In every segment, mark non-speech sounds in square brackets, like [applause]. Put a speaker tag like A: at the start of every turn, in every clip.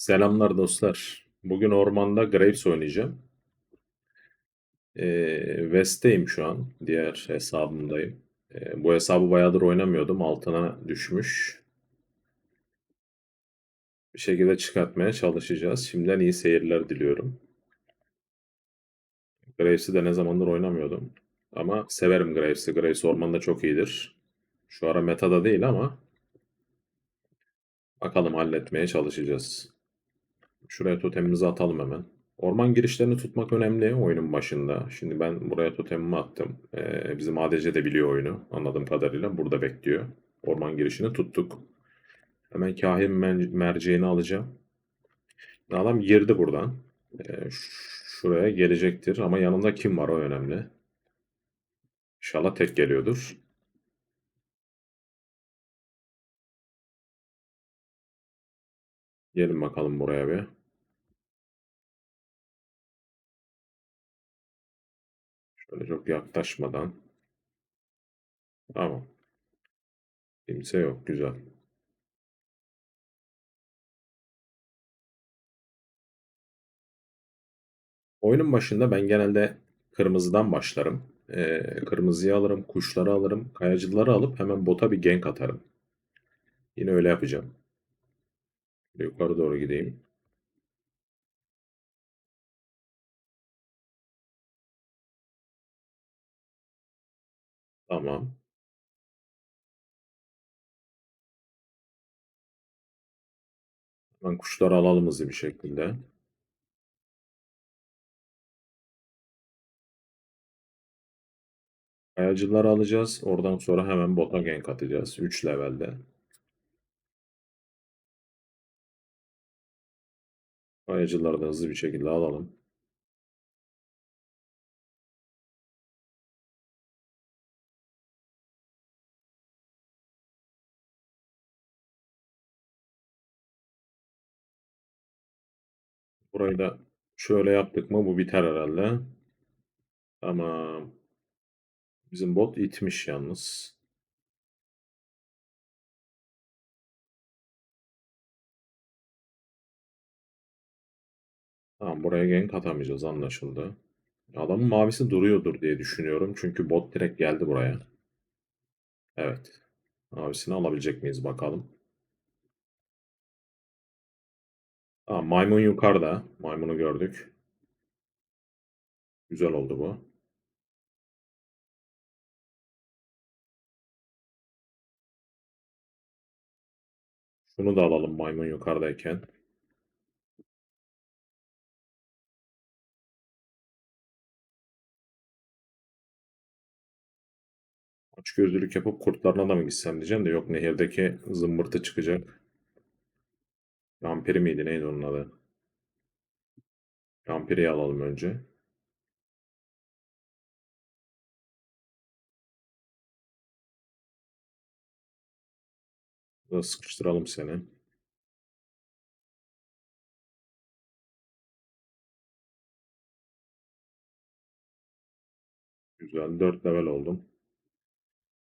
A: Selamlar dostlar. Bugün ormanda Graves oynayacağım. Ee, West'teyim şu an. Diğer hesabımdayım. Ee, bu hesabı bayağıdır oynamıyordum. Altına düşmüş. Bir şekilde çıkartmaya çalışacağız. Şimdiden iyi seyirler diliyorum. Graves'i de ne zamandır oynamıyordum. Ama severim Graves'i. Graves ormanda çok iyidir. Şu ara metada değil ama bakalım halletmeye çalışacağız. Şuraya totemimizi atalım hemen. Orman girişlerini tutmak önemli oyunun başında. Şimdi ben buraya totemimi attım. Ee, bizim ADC de biliyor oyunu anladığım kadarıyla. Burada bekliyor. Orman girişini tuttuk. Hemen kahin mer- merceğini alacağım. Adam girdi buradan. Ee, şuraya gelecektir ama yanında kim var o önemli. İnşallah tek geliyordur. Gelin bakalım buraya bir. Şöyle çok yaklaşmadan. Tamam. Kimse yok. Güzel. Oyunun başında ben genelde kırmızıdan başlarım. Ee, kırmızıyı alırım, kuşları alırım, kayacıları alıp hemen bota bir gank atarım. Yine öyle yapacağım. Yukarı doğru gideyim. Tamam. Hemen kuşları alalım hızlı bir şekilde. Kayacıları alacağız. Oradan sonra hemen bota gank atacağız. 3 levelde. Kayacıları da hızlı bir şekilde alalım. Burayı da şöyle yaptık mı bu biter herhalde. Tamam. Bizim bot itmiş yalnız. Tamam buraya gank atamayacağız anlaşıldı. Adamın mavisi duruyordur diye düşünüyorum. Çünkü bot direkt geldi buraya. Evet. Mavisini alabilecek miyiz bakalım. Tamam maymun yukarıda. Maymunu gördük. Güzel oldu bu. Şunu da alalım maymun yukarıdayken. Aç gözlülük yapıp kurtlarına da mı gitsem diyeceğim de yok nehirdeki zımbırtı çıkacak. Vampiri miydi neydi onun adı? Vampiri alalım önce. Burada sıkıştıralım seni. Güzel 4 level oldum.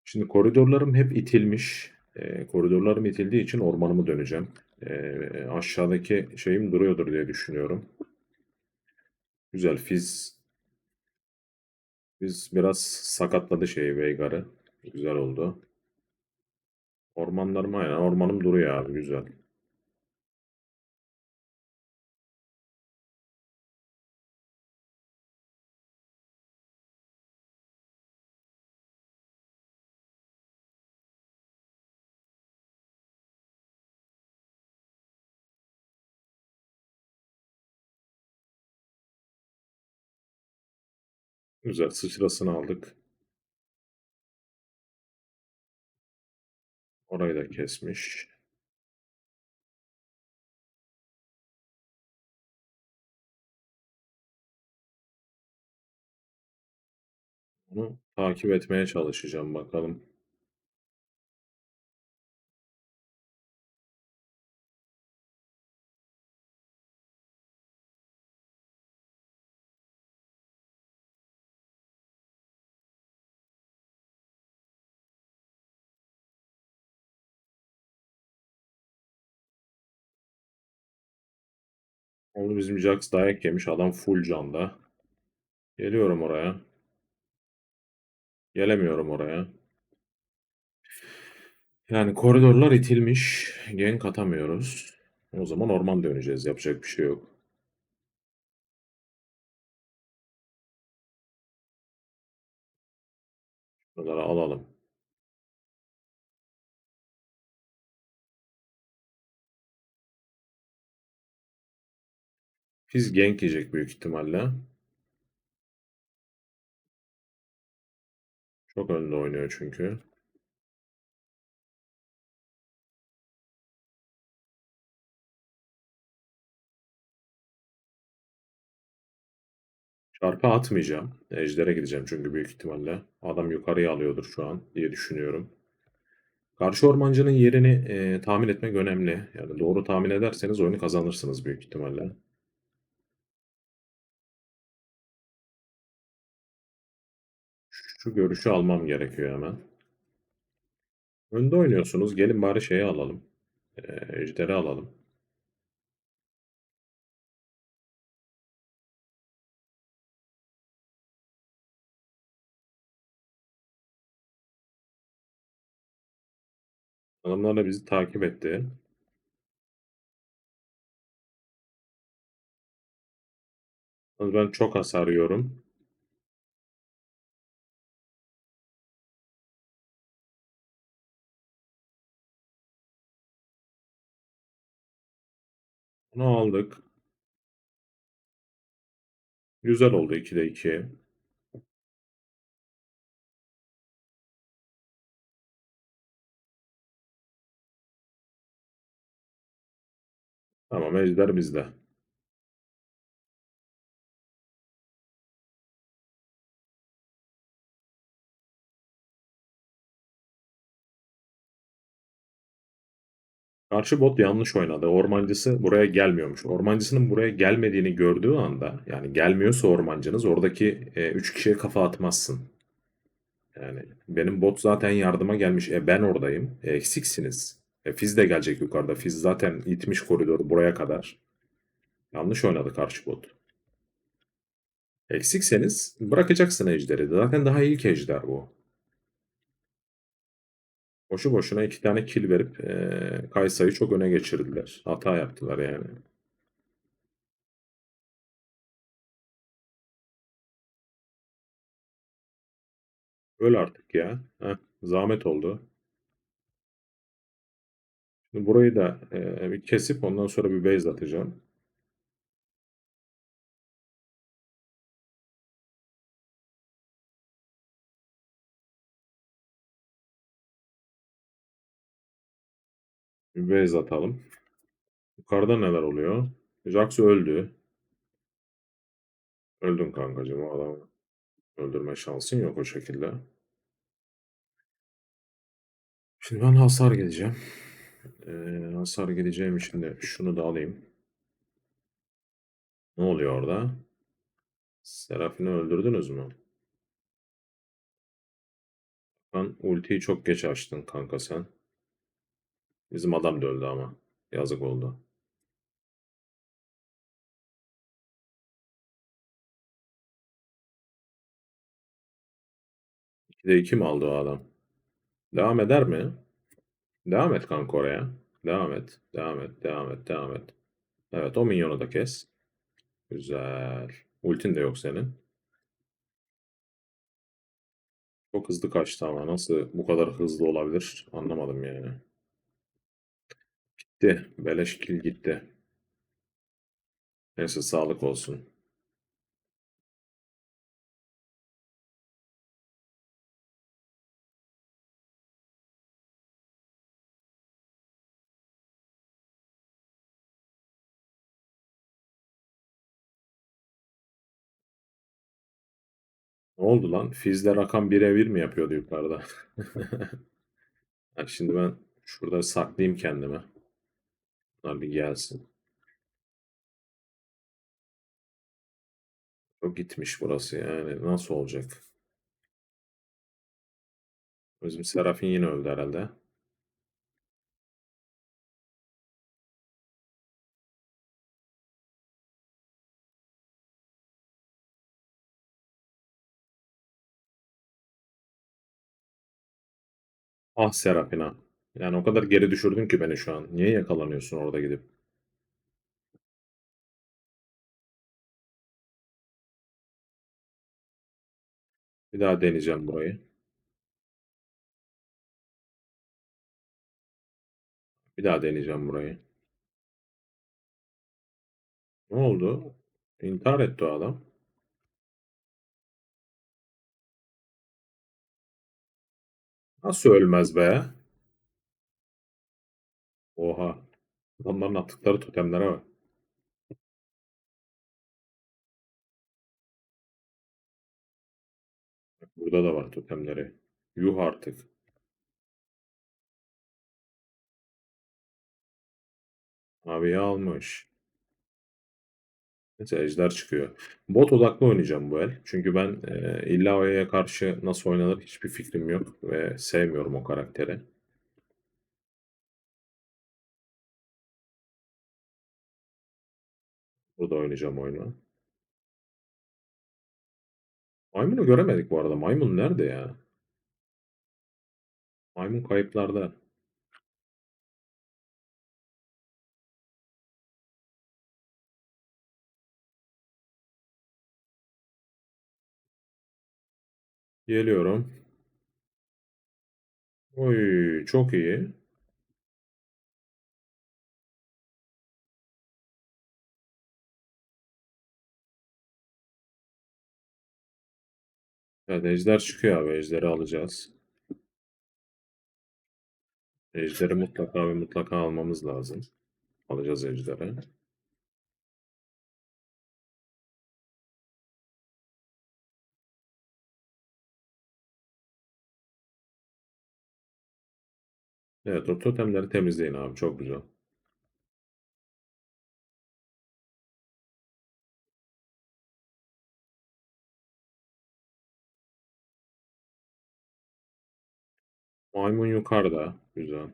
A: Şimdi koridorlarım hep itilmiş. E, koridorlarım itildiği için ormanımı döneceğim. E, aşağıdaki şeyim duruyordur diye düşünüyorum. Güzel Fizz. Biz biraz sakatladı şeyi Veigar'ı. Güzel oldu. Ormanlarım aynen. Ormanım duruyor abi. Güzel. Güzel. Sıçrasını aldık. Orayı da kesmiş. Onu takip etmeye çalışacağım bakalım. Oldu bizim Jax dayak yemiş. Adam full canda. Geliyorum oraya. Gelemiyorum oraya. Yani koridorlar itilmiş. Gank atamıyoruz. O zaman orman döneceğiz. Yapacak bir şey yok. Bunları alalım. Fizz gank yiyecek büyük ihtimalle. Çok önde oynuyor çünkü. Çarpı atmayacağım. Ejder'e gideceğim çünkü büyük ihtimalle. Adam yukarıya alıyordur şu an diye düşünüyorum. Karşı ormancının yerini e, tahmin etmek önemli. Yani doğru tahmin ederseniz oyunu kazanırsınız büyük ihtimalle. Şu görüşü almam gerekiyor hemen. Önde oynuyorsunuz. Gelin bari şeyi alalım. E, ejderi alalım. Adamlar da bizi takip etti. Ben çok hasar yiyorum. Bunu aldık. Güzel oldu 2'de 2. Tamam ejder bizde. Karşı bot yanlış oynadı. Ormancısı buraya gelmiyormuş. Ormancısının buraya gelmediğini gördüğü anda yani gelmiyorsa ormancınız oradaki 3 kişiye kafa atmazsın. Yani benim bot zaten yardıma gelmiş. E ben oradayım. E, eksiksiniz. E, Fizz de gelecek yukarıda. Fizz zaten itmiş koridoru buraya kadar. Yanlış oynadı karşı bot. Eksikseniz bırakacaksın ejderi. Zaten daha ilk ejder bu. Boşu boşuna iki tane kill verip e, Kaysa'yı çok öne geçirdiler. Hata yaptılar yani. Öl artık ya. Heh, zahmet oldu. Şimdi burayı da e, bir kesip ondan sonra bir base atacağım. Bir base atalım. Yukarıda neler oluyor? Jax öldü. Öldün kankacığım. O adamı öldürme şansın yok o şekilde. Şimdi ben hasar gideceğim. Ee, hasar gideceğim için de şunu da alayım. Ne oluyor orada? Serafin'i öldürdünüz mü? Ben ultiyi çok geç açtın kanka sen. Bizim adam da öldü ama. Yazık oldu. İkide iki mi aldı o adam? Devam eder mi? Devam et kanka oraya. Devam et. Devam et. Devam et. Devam et. Evet o minyonu da kes. Güzel. Ultin de yok senin. Çok hızlı kaçtı ama nasıl bu kadar hızlı olabilir anlamadım yani. Gitti. Beleş kill gitti. Neyse sağlık olsun. Ne oldu lan? Fizz'le rakam 1'e 1 mi yapıyordu yukarıda? [laughs] Yani şimdi ben şurada saklayayım kendimi. Bunlar gelsin. O gitmiş burası yani. Nasıl olacak? Bizim Serafin yine öldü herhalde. Ah Serafina. Ah. Yani o kadar geri düşürdün ki beni şu an. Niye yakalanıyorsun orada gidip? Bir daha deneyeceğim burayı. Bir daha deneyeceğim burayı. Ne oldu? İntihar etti o adam. Nasıl ölmez be? Oha. Adamların attıkları totemlere bak. Burada da var totemleri. Yuh artık. Abi almış. Neyse ejder çıkıyor. Bot odaklı oynayacağım bu el. Çünkü ben e, Illao'ya karşı nasıl oynanır hiçbir fikrim yok. Ve sevmiyorum o karakteri. Burada oynayacağım oyunu. Maymun'u göremedik bu arada. Maymun nerede ya? Maymun kayıplarda. Geliyorum. Oy çok iyi. Evet ejder çıkıyor abi. Ejderi alacağız. Ejderi mutlaka ve mutlaka almamız lazım. Alacağız ejderi. Evet o totemleri temizleyin abi. Çok güzel. Maymun yukarıda. Güzel.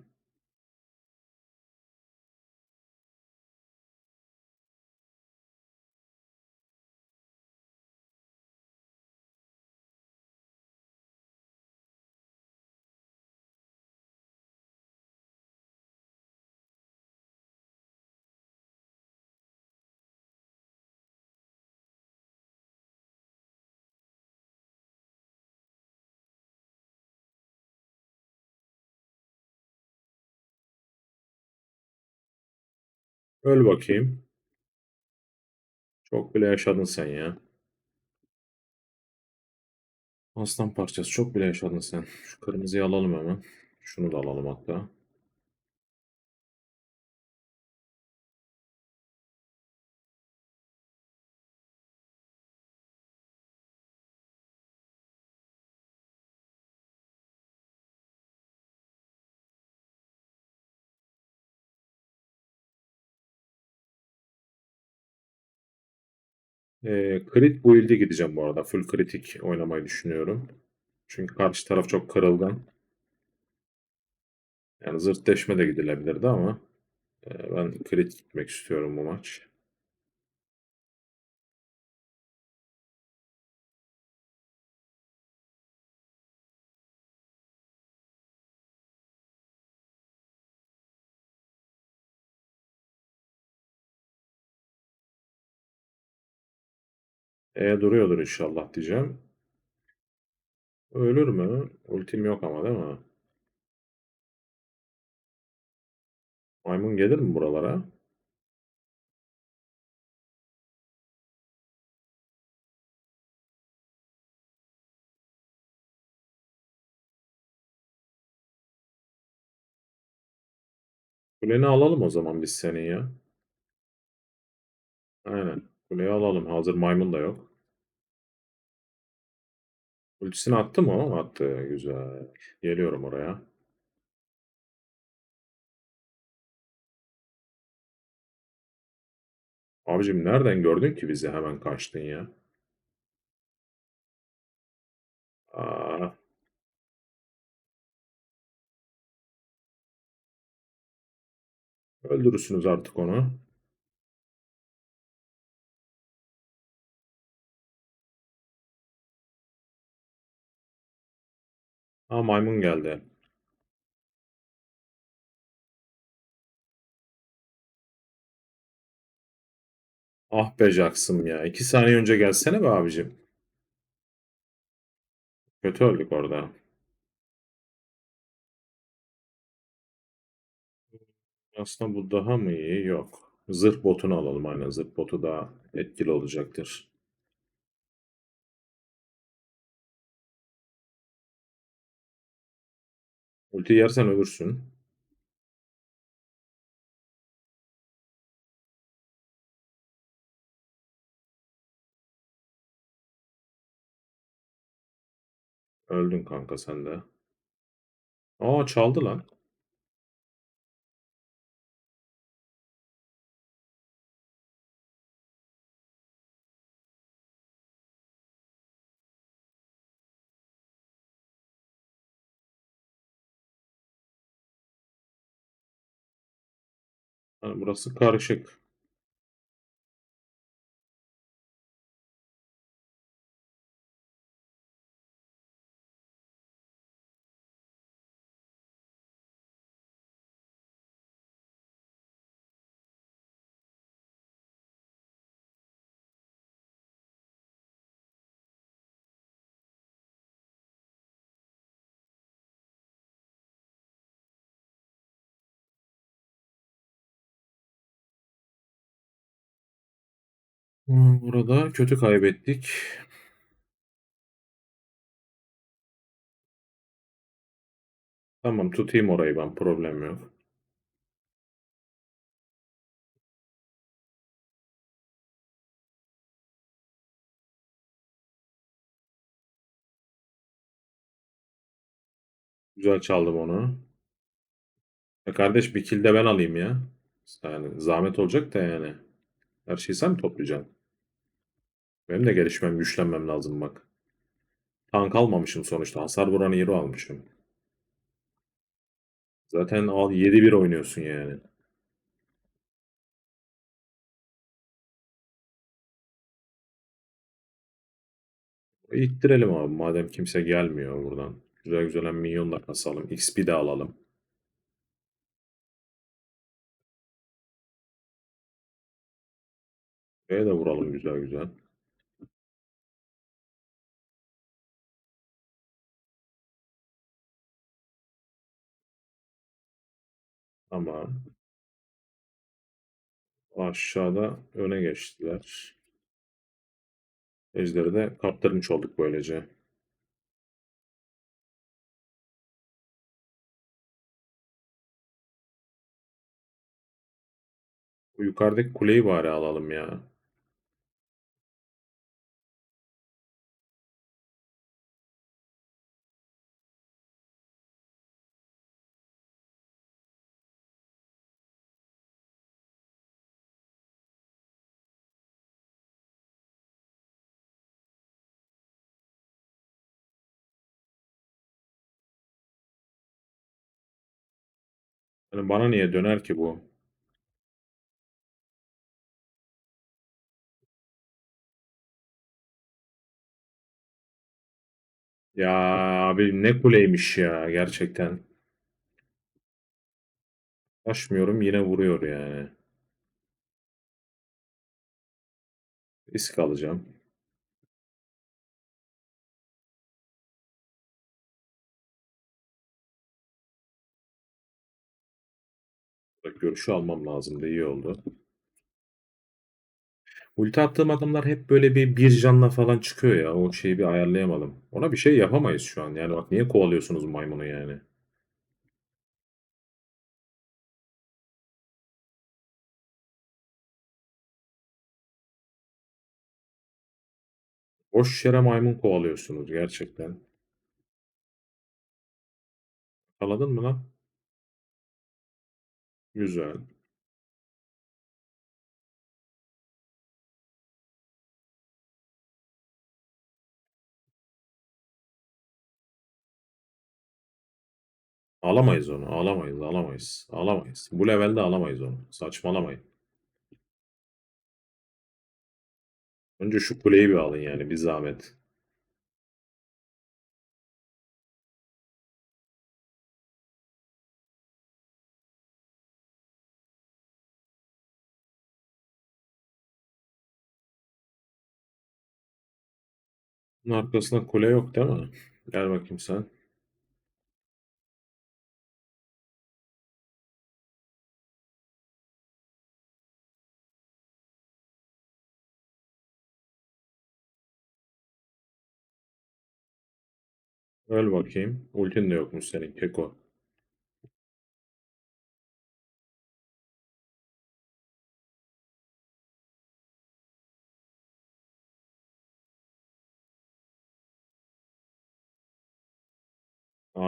A: Öl bakayım. Çok bile yaşadın sen ya. Aslan parçası çok bile yaşadın sen. Şu kırmızıyı alalım hemen. Şunu da alalım hatta. Ee, crit build'e gideceğim bu arada. Full kritik oynamayı düşünüyorum. Çünkü karşı taraf çok kırılgan. Yani zırt deşme de gidilebilirdi ama e, ben crit gitmek istiyorum bu maç. E duruyordur inşallah diyeceğim. Ölür mü? Ultim yok ama değil mi? Maymun gelir mi buralara? Kuleni alalım o zaman biz senin ya. Aynen. Kuleyi alalım. Hazır maymun da yok. Ultisini attı mı o? Attı. Güzel. Geliyorum oraya. Abicim nereden gördün ki bizi hemen kaçtın ya? Aa, öldürürsünüz artık onu. Ha maymun geldi. Ah be Jackson ya. İki saniye önce gelsene be abicim. Kötü öldük orada. Aslında bu daha mı iyi? Yok. Zırh botunu alalım aynen. Zırh botu daha etkili olacaktır. Ulti yersen ölürsün. Öldün kanka sen de. Aa çaldı lan. Yani burası karışık. Hmm, Burada kötü kaybettik. Tamam tutayım orayı ben problem yok. Güzel çaldım onu. Ya kardeş bir kill de ben alayım ya. Yani zahmet olacak da yani. Her şeyi sen mi toplayacaksın? Benim de gelişmem, güçlenmem lazım bak. Tank almamışım sonuçta. Hasar vuran hero almışım. Zaten al 7-1 oynuyorsun yani. İttirelim abi madem kimse gelmiyor buradan. Güzel güzel hem minyonla kasalım. XP de alalım. Buraya da vuralım güzel güzel. Ama aşağıda öne geçtiler. Ejderi de kaptırmış olduk böylece. Yukarıdaki kuleyi bari alalım ya. Yani bana niye döner ki bu? Ya abi ne kuleymiş ya gerçekten. Açmıyorum yine vuruyor yani. Risk alacağım. Görüşü almam lazımdı iyi oldu. Ulti attığım adamlar hep böyle bir bir canla falan çıkıyor ya. O şeyi bir ayarlayamadım. Ona bir şey yapamayız şu an. Yani bak niye kovalıyorsunuz maymunu yani? Boş yere maymun kovalıyorsunuz gerçekten. Anladın mı lan? Güzel. Alamayız onu. Alamayız. Alamayız. Alamayız. Bu levelde alamayız onu. Saçmalamayın. Önce şu kuleyi bir alın yani bir zahmet. Bunun arkasında kule yok değil mi? Gel bakayım sen. Öl bakayım. Ultin de yokmuş senin keko.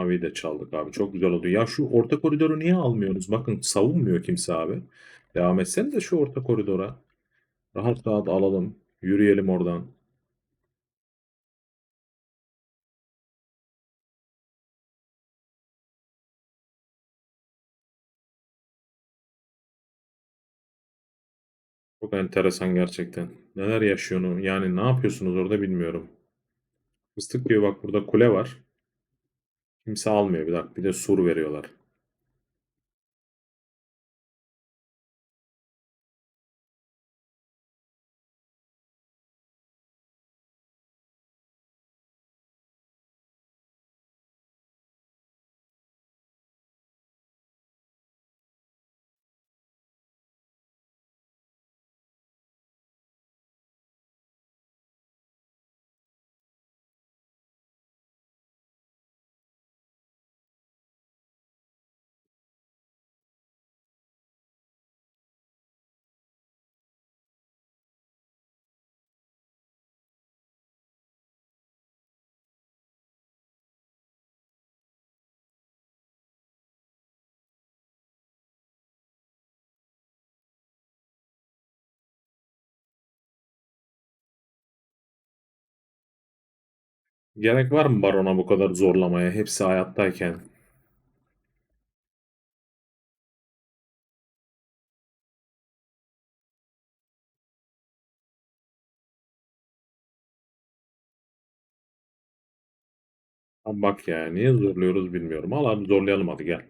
A: Maviyi de çaldık abi. Çok güzel oldu. Ya şu orta koridoru niye almıyoruz? Bakın savunmuyor kimse abi. Devam etsene de şu orta koridora. Rahat rahat alalım. Yürüyelim oradan. Çok enteresan gerçekten. Neler yaşıyorsunuz? Yani ne yapıyorsunuz orada bilmiyorum. Fıstık diyor bak burada kule var. Kimse almıyor bir dakika. Bir de sur veriyorlar. Gerek var mı barona bu kadar zorlamaya? Hepsi hayattayken. Bak ya niye zorluyoruz bilmiyorum. Al abi zorlayalım hadi gel.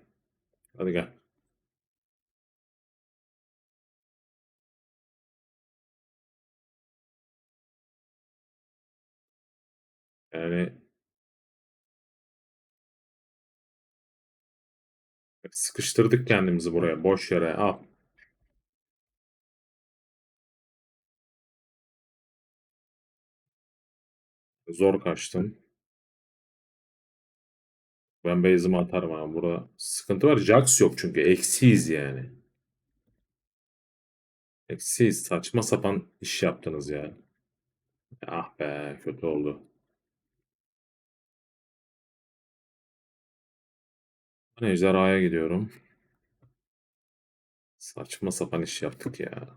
A: Hadi gel. Yani sıkıştırdık kendimizi buraya. Boş yere. Al. Zor kaçtım. Ben base'imi atarım abi. Burada sıkıntı var. Jax yok çünkü. Eksiyiz yani. Eksiyiz. Saçma sapan iş yaptınız ya. Ah be kötü oldu. Ben ejderhaya gidiyorum. Saçma sapan iş yaptık ya.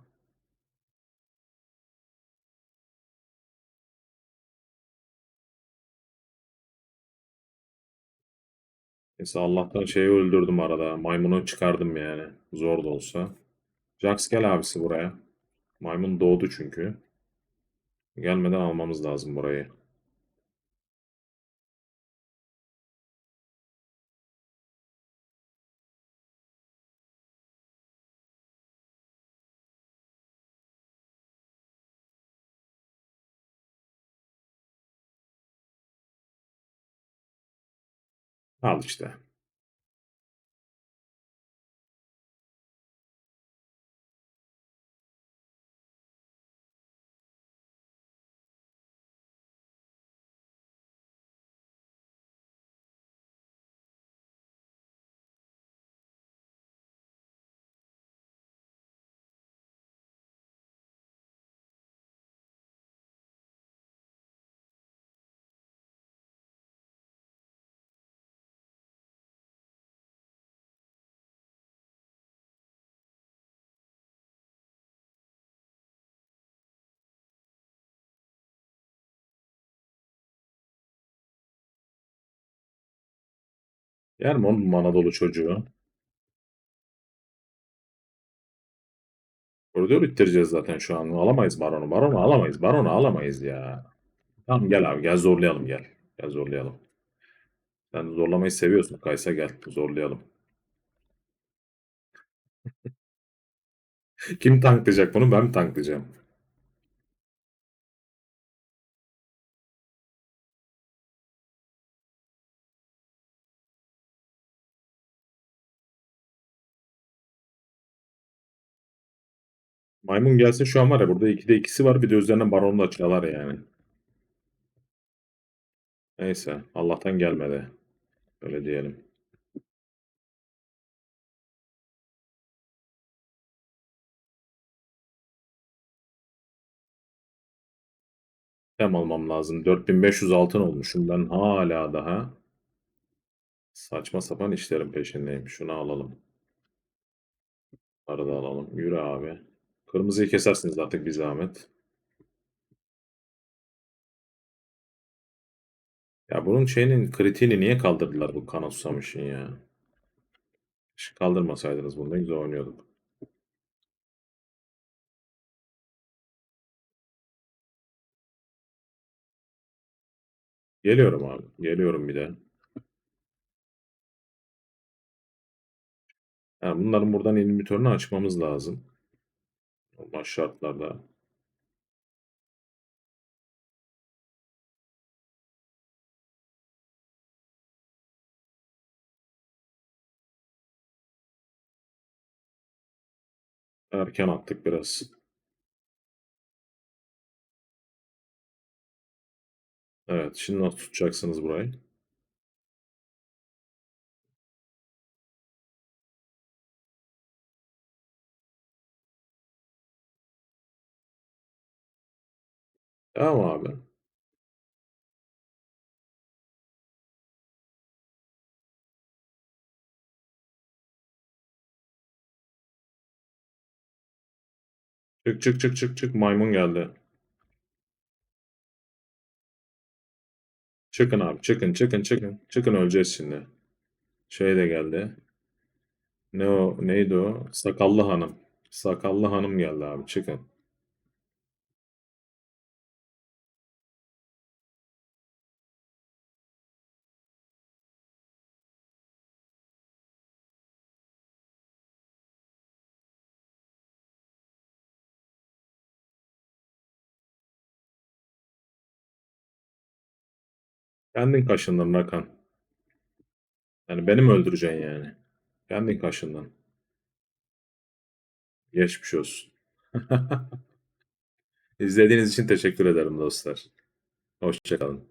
A: Neyse Allah'tan şeyi öldürdüm arada. Maymunu çıkardım yani. Zor da olsa. Jax gel abisi buraya. Maymun doğdu çünkü. Gelmeden almamız lazım burayı. Al işte. Yer mi oğlum Anadolu çocuğu? Koridor ittireceğiz zaten şu an. Alamayız baronu. Baronu alamayız. Baronu alamayız ya. Tamam gel abi gel zorlayalım gel. Gel zorlayalım. Sen zorlamayı seviyorsun. Kaysa gel zorlayalım. Kim tanklayacak bunu? Ben mi tanklayacağım? Maymun gelse şu an var ya burada 2'de 2'si var bir de üzerine baron da çalar yani. Neyse Allah'tan gelmedi. Öyle diyelim. Hem almam lazım. 4500 altın olmuşum ben hala daha. Saçma sapan işlerin peşindeyim. Şunu alalım. Bunları da alalım. Yürü abi. Kırmızıyı kesersiniz artık bir zahmet. Ya bunun şeyinin kritiğini niye kaldırdılar bu kana susamışın ya? Hiç kaldırmasaydınız bunu da güzel oynuyorduk. Geliyorum abi. Geliyorum bir de. Ha, bunların buradan inhibitörünü açmamız lazım. Normal şartlarda. Erken attık biraz. Evet. Şimdi nasıl tutacaksınız burayı? Tamam abi. Çık çık çık çık çık. Maymun geldi. Çıkın abi. Çıkın çıkın çıkın. Çıkın öleceğiz şimdi. Şey de geldi. Ne o? Neydi o? Sakallı hanım. Sakallı hanım geldi abi. Çıkın. Kendin kaşındın Rakan. Yani beni mi öldüreceksin yani? Kendin kaşındın. Geçmiş olsun. [laughs] İzlediğiniz için teşekkür ederim dostlar. Hoşça kalın.